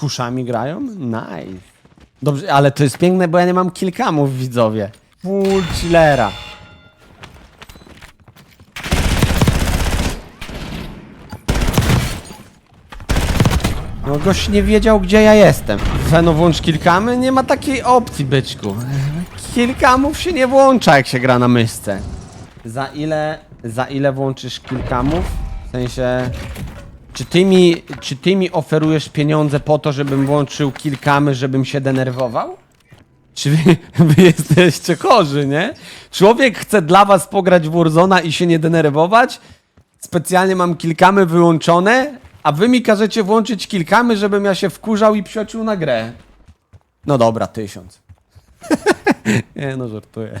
kuszami grają? Nice. Dobrze, ale to jest piękne, bo ja nie mam kilkamów, widzowie. Full chillera. No gość nie wiedział, gdzie ja jestem. Feno włącz kilkamy? Nie ma takiej opcji, byczku. Kilkamów się nie włącza, jak się gra na myszce. Za ile, za ile włączysz kilkamów? W sensie... Czy ty, mi, czy ty mi oferujesz pieniądze po to, żebym włączył kilkamy, żebym się denerwował? Czy wy, wy jesteście chorzy, nie? Człowiek chce dla was pograć w Warzona i się nie denerwować? Specjalnie mam kilkamy wyłączone, a wy mi każecie włączyć kilkamy, żebym ja się wkurzał i psiocił na grę. No dobra, tysiąc. nie no, żartuję.